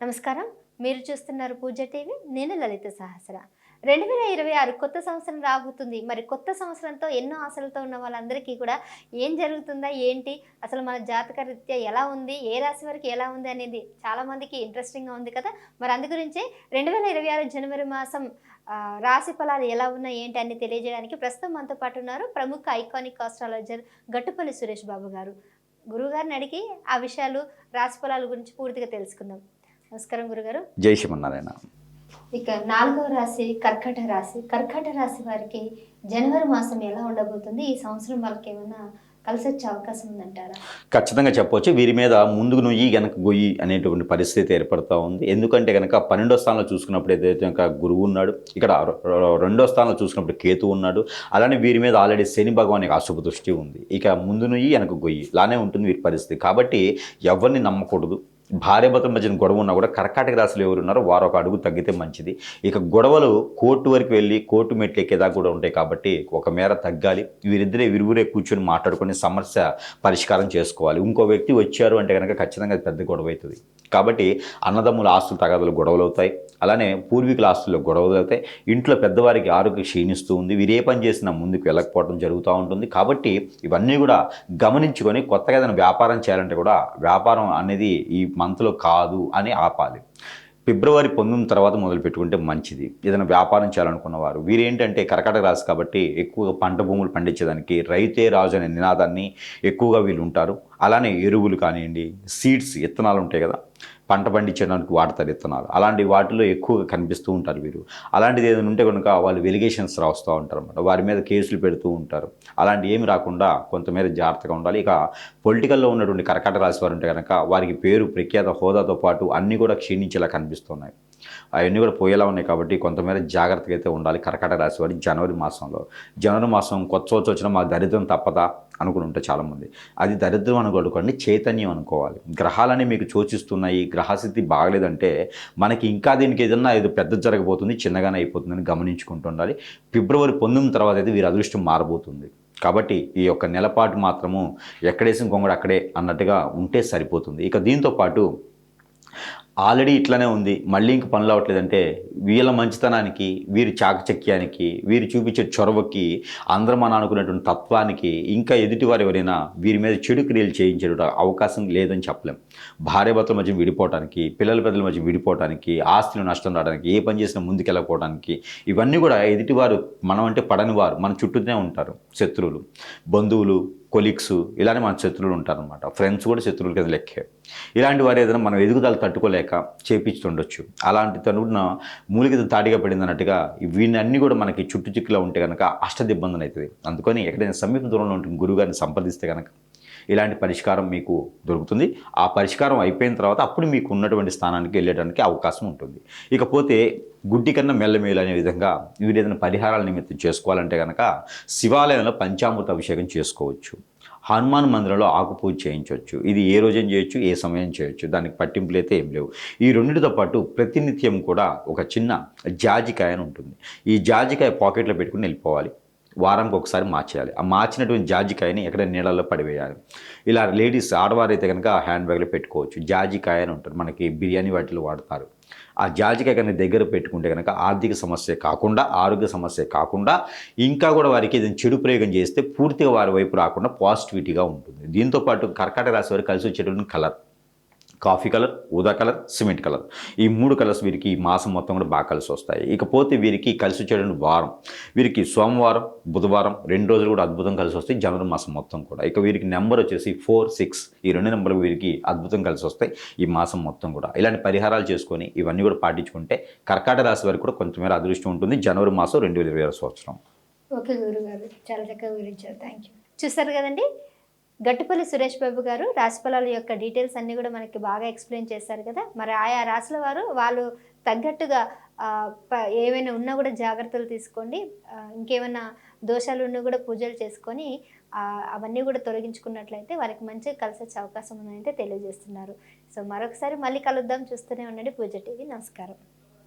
నమస్కారం. మీరు చూస్తున్నారు పూజ టీవీ. నేను లలిత సహస్ర. రెండు వేల ఇరవై ఆరు కొత్త సంవత్సరం రాబోతుంది. మరి కొత్త సంవత్సరంతో ఎన్నో ఆశలతో ఉన్న వాళ్ళందరికీ కూడా ఏం జరుగుతుందా ఏంటి అసలు మన జాతక రీత్యా ఎలా ఉంది ఏ రాశి వరకు ఎలా ఉంది అనేది చాలామందికి ఇంట్రెస్టింగ్గా ఉంది కదా. మరి అందు గురించి రెండు వేల ఇరవై ఆరు జనవరి మాసం రాశి ఫలాలు ఎలా ఉన్నాయి ఏంటి అని తెలియజేయడానికి ప్రస్తుతం మనతో పాటు ఉన్నారు ప్రముఖ ఐకానిక్ ఆస్ట్రాలజర్ గట్టుపల్లి సురేష్ బాబు గారు. గురుగారిని అడిగి ఆ విషయాలు రాశి ఫలాల గురించి పూర్తిగా తెలుసుకుందాం. నమస్కారం గురుగారు. జై శ్రీమన్నారాయణ. ఇక నాలుగవ రాశి కర్కట రాశి. కర్కట రాశి వారికి జనవరి మాసం ఎలా ఉండబోతుంది? ఈ సంవత్సరం వాళ్ళకి ఏమైనా కలిసి వచ్చే అవకాశం ఉందంటారా? ఖచ్చితంగా చెప్పొచ్చు. వీరి మీద ముందుకు నుయ్యి గనక గొయ్యి అనేటువంటి పరిస్థితి ఏర్పడుతూ ఉంది. ఎందుకంటే కనుక పన్నెండో స్థానంలో చూసుకున్నప్పుడు ఏదైతే కనుక గురువు ఉన్నాడు ఇక్కడ రెండో స్థానంలో చూసుకున్నప్పుడు కేతు ఉన్నాడు అలానే వీరి మీద ఆల్రెడీ శని భగవాన్ యొక్క అశుభ దృష్టి ఉంది. ఇక ముందు నుయ్యి వెనక గొయ్యి ఇలానే ఉంటుంది వీరి పరిస్థితి. కాబట్టి ఎవరిని నమ్మకూడదు. భార్య భర్తల మధ్యన గొడవ ఉన్నా కూడా కర్కాటక రాశులు ఎవరు ఉన్నారో వారు ఒక అడుగు తగ్గితే మంచిది. ఇక గొడవలు కోర్టు వరకు వెళ్ళి కోర్టు మెట్లు ఎక్కేదాకా కూడా ఉంటాయి కాబట్టి ఒక మేర తగ్గాలి. వీరిద్దరే విరుగురే కూర్చొని మాట్లాడుకుని సమస్య పరిష్కారం చేసుకోవాలి. ఇంకో వ్యక్తి వచ్చారు అంటే కనుక ఖచ్చితంగా పెద్ద గొడవ అవుతుంది. కాబట్టి అన్నదమ్ముల ఆస్తులు తగాదులు గొడవలు అవుతాయి. అలానే పూర్వీకుల ఆస్తుల్లో గొడవలు అవుతాయి ఇంట్లో పెద్దవారికి ఆరోగ్యం క్షీణిస్తూ ఉంది. వీరే పని చేసినా ముందుకు వెళ్ళకపోవడం జరుగుతూ ఉంటుంది. కాబట్టి ఇవన్నీ కూడా గమనించుకొని కొత్తగా ఏదైనా వ్యాపారం చేయాలంటే కూడా వ్యాపారం అనేది ఈ మంత్లో కాదు అని ఆపాలి. ఫిబ్రవరి పంతొమ్మిది తర్వాత మొదలు పెట్టుకుంటే మంచిది. ఏదైనా వ్యాపారం చేయాలనుకున్నవారు వీరేంటంటే కర్కాటక రాశి కాబట్టి ఎక్కువగా పంట భూములు పండించేదానికి రైతే రాజు అనే నినాదాన్ని ఎక్కువగా వీళ్ళు ఉంటారు. అలానే ఎరువులు కానివ్వండి సీడ్స్ విత్తనాలు ఉంటాయి కదా. పంట పండించడానికి వాడతారు విత్తనాలు అలాంటి వాటిలో ఎక్కువగా కనిపిస్తూ ఉంటారు వీరు. అలాంటిది ఏదైనా ఉంటే కనుక వాళ్ళు వెలిగేషన్స్ రాస్తూ ఉంటారు అనమాట వారి మీద కేసులు పెడుతూ ఉంటారు. అలాంటి ఏమి రాకుండా కొంతమేర జాగ్రత్తగా ఉండాలి. ఇక పొలిటికల్లో ఉన్నటువంటి కర్కాటక రాశి వారు ఉంటే కనుక వారికి పేరు ప్రఖ్యాత హోదాతో పాటు అన్నీ కూడా క్షీణించేలా కనిపిస్తున్నాయి. అవన్నీ కూడా పోయేలా ఉన్నాయి కాబట్టి కొంతమేర జాగ్రత్తగా అయితే ఉండాలి కర్కాటక రాశి వారి జనవరి మాసంలో. జనవరి మాసం కొత్త సంవత్సరం వచ్చినా మా దరిద్రం తప్పదా? అనుకుని ఉంటారు చాలామంది. అది దరిద్రం అనుకోకండి చైతన్యం అనుకోవాలి. గ్రహాలని మీకు సూచిస్తున్నాయి గ్రహస్థితి బాగలేదంటే మనకి ఇంకా దీనికి ఏదన్నా ఏదో పెద్ద జరగబోతుంది చిన్నగానే అయిపోతుందని గమనించుకుంటూ ఉండాలి. ఫిబ్రవరి పొందిన తర్వాత అయితే వీరి అదృష్టం మారబోతుంది. కాబట్టి ఈ యొక్క నెలపాటు మాత్రము ఎక్కడేసిన కొంగడు అక్కడే అన్నట్టుగా ఉంటే సరిపోతుంది. ఇక దీంతో పాటు ఆల్రెడీ ఇట్లానే ఉంది. మళ్ళీ ఇంక పనులు అవ్వట్లేదంటే వీళ్ళ మంచితనానికి వీరి చాకచక్యానికి వీరు చూపించే చొరవకి అందరం అని అనుకునేటువంటి తత్వానికి ఇంకా ఎదుటివారు ఎవరైనా వీరి మీద చెడు క్రియలు చేయించే అవకాశం లేదని చెప్పలేం. భార్యభర్తల మధ్య విడిపోవటానికి పిల్లల పెద్దల మధ్య విడిపోవటానికి ఆస్తులు నష్టం రావడానికి ఏ పని చేసినా ముందుకెళ్ళకపోవడానికి ఇవన్నీ కూడా ఎదుటివారు మనం అంటే పడని వారు మన చుట్టూనే ఉంటారు శత్రువులు. బంధువులు కొలీగ్స్ ఇలానే మన శత్రువులు ఉంటారనమాట ఫ్రెండ్స్ కూడా శత్రువుల కింద లెక్కే. ఇలాంటి వారు ఏదైనా మనం ఎదుగుదల తట్టుకోలేక చేపించుండొచ్చు అలాంటి తనున్న మూలిక తాడిగా పడింది అన్నట్టుగా అన్నీ కూడా మనకి చుట్టుచిక్కులో ఉంటే కనుక అష్టదిబ్బందన అవుతుంది అందుకని ఎక్కడైనా సమీప దూరంలో ఉంటుంది గురువుగారిని సంప్రదిస్తే కనుక ఇలాంటి పరిష్కారం మీకు దొరుకుతుంది. ఆ పరిష్కారం అయిపోయిన తర్వాత అప్పుడు మీకు ఉన్నటువంటి స్థానానికి వెళ్ళడానికి అవకాశం ఉంటుంది. ఇకపోతే గుడ్డి కన్నా మెల్లమేలు అనే విధంగా వీరు ఏదైనా పరిహారాల నిమిత్తం చేసుకోవాలంటే కనుక శివాలయంలో పంచామృత అభిషేకం చేసుకోవచ్చు. హనుమాన్ మందిరంలో ఆకు పూజ చేయించవచ్చు. ఇది ఏ రోజున చేయొచ్చు ఏ సమయం చేయొచ్చు దానికి పట్టింపులు అయితే ఏం లేవు. ఈ రెండింటితో పాటు ప్రతినిత్యం కూడా ఒక చిన్న జాజికాయ అని ఉంటుంది. ఈ జాజికాయ పాకెట్లో పెట్టుకుని వెళ్ళిపోవాలి. వారానికి ఒకసారి మార్చేయాలి. ఆ మార్చినటువంటి జాజికాయని ఎక్కడ నీళ్ళల్లో పడివేయాలి. ఇలా లేడీస్ ఆడవారు అయితే కనుక హ్యాండ్ బ్యాగ్లో పెట్టుకోవచ్చు. జాజికాయ అని ఉంటుంది. మనకి బిర్యానీ వాటిలో వాడతారు. ఆ జాజికాయ కనుక దగ్గర పెట్టుకుంటే కనుక ఆర్థిక సమస్య కాకుండా ఆరోగ్య సమస్య కాకుండా ఇంకా కూడా వారికి ఏదైనా చెడు ప్రయోగం చేస్తే పూర్తిగా వారి వైపు రాకుండా పాజిటివిటీగా ఉంటుంది. దీంతోపాటు కర్కాటక రాశి వారికి కలిసి వచ్చేటువంటి కలర్. కాఫీ కలర్ ఊదా కలర్ సిమెంట్ కలర్. ఈ మూడు కలర్స్ వీరికి ఈ మాసం మొత్తం కూడా బాగా కలిసి వస్తాయి. ఇకపోతే వీరికి కలిసి వచ్చేటువంటి వారం. వీరికి సోమవారం బుధవారం రెండు రోజులు కూడా అద్భుతం కలిసి వస్తాయి. జనవరి మాసం మొత్తం కూడా. ఇక వీరికి నెంబర్ వచ్చేసి ఫోర్ సిక్స్. ఈ రెండు నెంబర్లు వీరికి అద్భుతం కలిసి వస్తాయి ఈ మాసం మొత్తం కూడా. ఇలాంటి పరిహారాలు చేసుకొని ఇవన్నీ కూడా పాటించుకుంటే కర్కాటక రాశి వారికి కూడా కొంచెమేర అదృష్టం ఉంటుంది. జనవరి మాసం రెండు వేల ఇరవై సంవత్సరం. ఓకే గురుగారు. చాలా చక్కగా వివరించారు. థ్యాంక్ యూ చూస్తారు కదండి? గట్టుపల్లి సురేష్ బాబు గారు రాశిఫలాల యొక్క డీటెయిల్స్ అన్నీ కూడా మనకి బాగా ఎక్స్ప్లెయిన్ చేశారు కదా. మరి ఆయా రాశుల వారు వాళ్ళు తగ్గట్టుగా ఏమైనా ఉన్నా కూడా జాగ్రత్తలు తీసుకోండి. ఇంకేమైనా దోషాలు ఉన్నా కూడా పూజలు చేసుకొని అవన్నీ కూడా తొలగించుకున్నట్లయితే వారికి మంచి కలిసి వచ్చే అవకాశం ఉందని అయితే తెలియజేస్తున్నారు. సో మరొకసారి మళ్ళీ కలుద్దాం చూస్తూనే ఉండండి. పూజ టీవీ నమస్కారం.